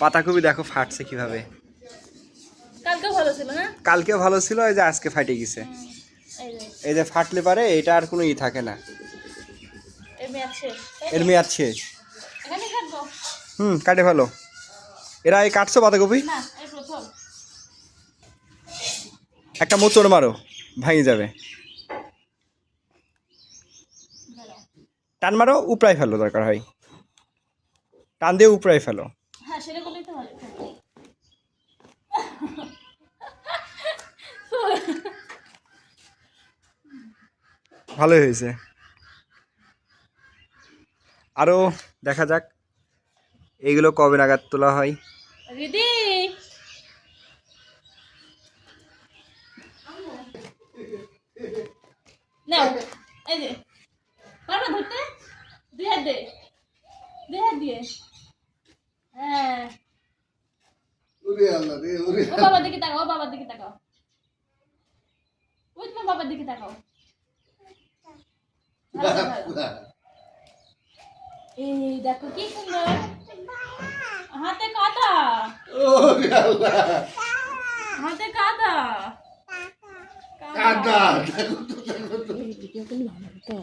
পাতাকপি দেখো ফাটছে কীভাবে। কালকে ভালো ছিল এই যে আজকে ফাটে গেছে। এই যে। ফাটলে পারে এটা আর কোনো ই থাকে না। এর মেয়াদ শেষ হুম কাটে ভালো। এরা এই কাটছো পাতাকপি? একটা মোচড় মারো ভাঙে যাবে। টান মারো উপড়াই ফেলো দরকার হয়। টান দিয়ে উপড়াই ফেলো। করলেই তো ভালো। ভালোই হয়েছে। আরও দেখা যাক এইগুলো কবে নাগাদ তোলা হয়। দিদি নাও এই যে ধরতে। হাত দে হাত দিয়ে। হ্যাঁ। ওরে আল্লাহ রে ওরে ও বাবার দিকে তাকাও ও বাবার দিকে তাকাও। ওই তোমার বাবার দিকে তাকাও। এই দেখো কি সুন্দর। হাতে কাদা। ওরে আল্লাহ। হাতে কাদা। কাদা দেখো তো দেখো তো।